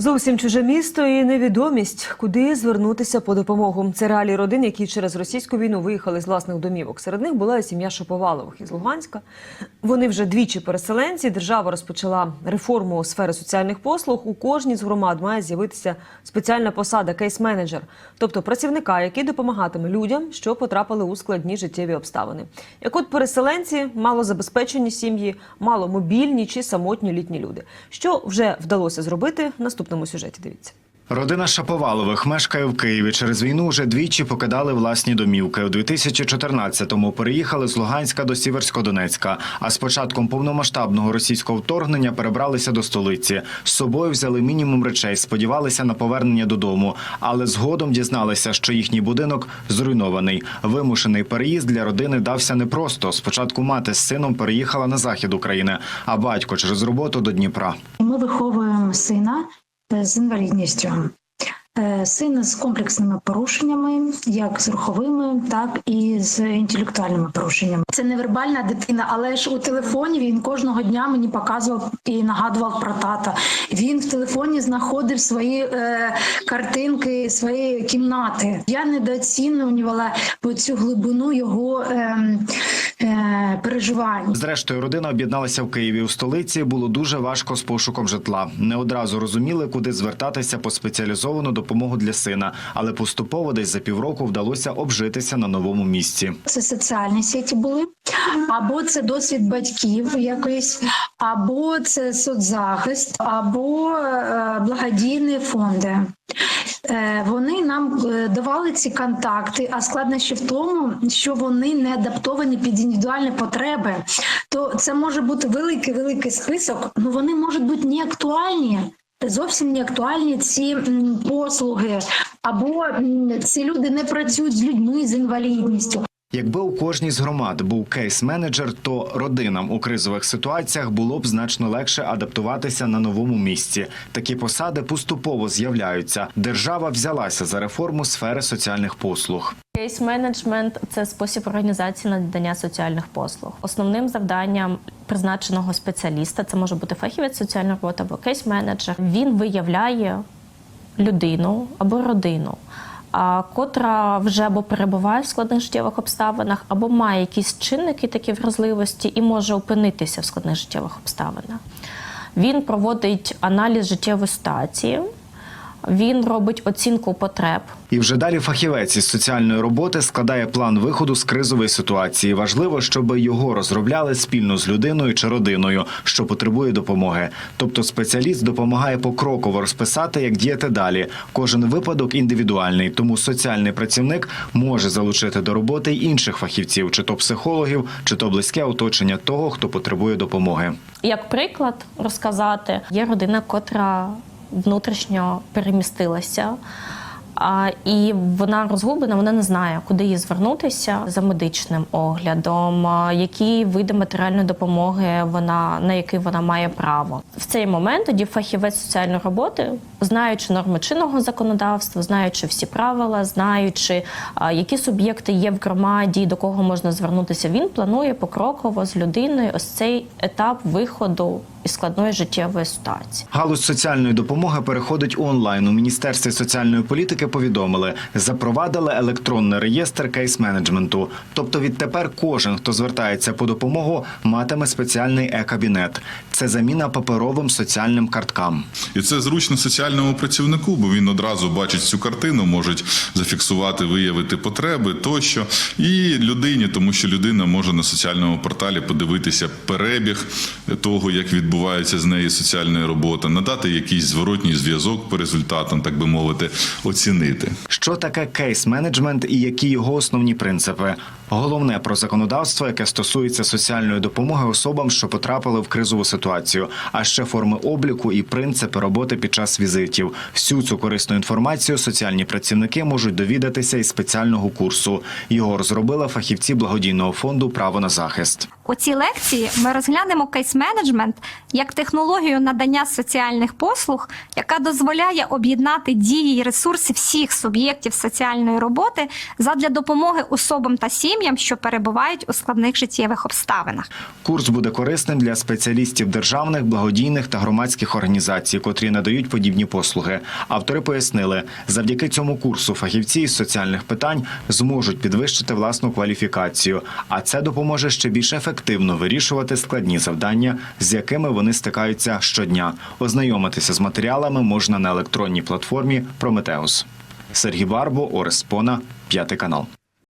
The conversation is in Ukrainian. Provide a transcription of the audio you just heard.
Зовсім чуже місто і невідомість, куди звернутися по допомогу. Це реалії родин, які через російську війну виїхали з власних домівок. Серед них була і сім'я Шаповалових із Луганська. Вони вже двічі переселенці. Держава розпочала реформу сфери соціальних послуг. У кожній з громад має з'явитися спеціальна посада кейс-менеджер, тобто працівника, який допомагатиме людям, що потрапили у складні життєві обставини. Як от переселенці, малозабезпечені сім'ї, маломобільні чи самотні літні люди. Що вже вдалося зробити в наступному сюжеті? Дивіться. Родина Шаповалових мешкає в Києві. Через війну вже двічі покидали власні домівки. У 2014-му переїхали з Луганська до Сіверськодонецька. А з початком повномасштабного російського вторгнення перебралися до столиці. З собою взяли мінімум речей, сподівалися на повернення додому. Але згодом дізналися, що їхній будинок зруйнований. Вимушений переїзд для родини дався непросто. Спочатку мати з сином переїхала на захід України, а батько через роботу до Дніпра. Ми виховуємо сина е, з інвалідністю. Е, Сина з комплексними порушеннями, як з руховими, так і з інтелектуальними порушеннями. Це невербальна дитина, але ж у телефоні він кожного дня мені показував і нагадував про тата. Він в телефоні знаходив свої е, картинки, свої кімнати. Я недооцінювала цю глибину його е, е, переживань. Зрештою, родина об'єдналася в Києві. У столиці було дуже важко з пошуком житла. Не одразу розуміли, куди звертатися по спеціалізовану допомогу для сина, але поступово десь за півроку вдалося обжитися на новому місці. Це соціальні сеті були, або це досвід батьків якийсь, або це соцзахист, або е, благодійні фонди. Е, Вони нам е, давали ці контакти, а складнощі в тому, що вони не адаптовані під індивідуальні потреби. То це може бути великий великий список, але вони можуть бути не актуальні. Зовсім не актуальні ці послуги, або ці люди не працюють з людьми з інвалідністю. Якби у кожній з громад був кейс-менеджер, то родинам у кризових ситуаціях було б значно легше адаптуватися на новому місці. Такі посади поступово з'являються. Держава взялася за реформу сфери соціальних послуг. Кейс-менеджмент це спосіб організації надання соціальних послуг. Основним завданням призначеного спеціаліста це може бути фахівець соціальної роботи або кейс-менеджер. Він виявляє людину або родину, котра вже або перебуває в складних життєвих обставинах, або має якісь чинники такі вразливості і може опинитися в складних життєвих обставинах. Він проводить аналіз життєвої ситуації, він робить оцінку потреб. І вже далі фахівець із соціальної роботи складає план виходу з кризової ситуації. Важливо, щоб його розробляли спільно з людиною чи родиною, що потребує допомоги. Тобто спеціаліст допомагає покроково розписати, як діяти далі. Кожен випадок індивідуальний, тому соціальний працівник може залучити до роботи й інших фахівців, чи то психологів, чи то близьке оточення того, хто потребує допомоги. Як приклад розказати, є родина, котра внутрішньо перемістилася. А, і вона розгублена, вона не знає, куди їй звернутися за медичним оглядом, які види матеріальної допомоги вона на який вона має право. В цей момент тоді фахівець соціальної роботи, знаючи норми чинного законодавства, знаючи всі правила, знаючи, які суб'єкти є в громаді, до кого можна звернутися, він планує покроково з людиною ось цей етап виходу із складної життєвої ситуації. Галузь соціальної допомоги переходить онлайн. У міністерстві соціальної політики повідомили, запровадили електронний реєстр кейс-менеджменту. Тобто відтепер кожен, хто звертається по допомогу, матиме спеціальний е-кабінет. Це заміна паперовим соціальним карткам. І це зручно соціальному працівнику, бо він одразу бачить цю картину, може зафіксувати, виявити потреби тощо. І людині, тому що людина може на соціальному порталі подивитися перебіг того, як відбувається з нею соціальна робота, надати якийсь зворотній зв'язок по результатам, так би мовити, оцінити. Що таке кейс-менеджмент і які його основні принципи? Головне про законодавство, яке стосується соціальної допомоги особам, що потрапили в кризову ситуацію, а ще форми обліку і принципи роботи під час візитів. Всю цю корисну інформацію соціальні працівники можуть довідатися із спеціального курсу. Його розробили фахівці благодійного фонду Право на захист. У цій лекції ми розглянемо кейс-менеджмент як технологію надання соціальних послуг, яка дозволяє об'єднати дії і ресурси всіх суб'єктів соціальної роботи задля допомоги особам та сім'ям, що перебувають у складних життєвих обставинах. Курс буде корисним для спеціалістів державних, благодійних та громадських організацій, котрі надають подібні послуги. Автори пояснили, завдяки цьому курсу фахівці із соціальних питань зможуть підвищити власну кваліфікацію, а це допоможе ще більш ефективно вирішувати складні завдання, з якими вони стикаються щодня. Ознайомитися з матеріалами можна на електронній платформі Прометеус. Сергій Барбо, Орес Пона, п'ятий канал.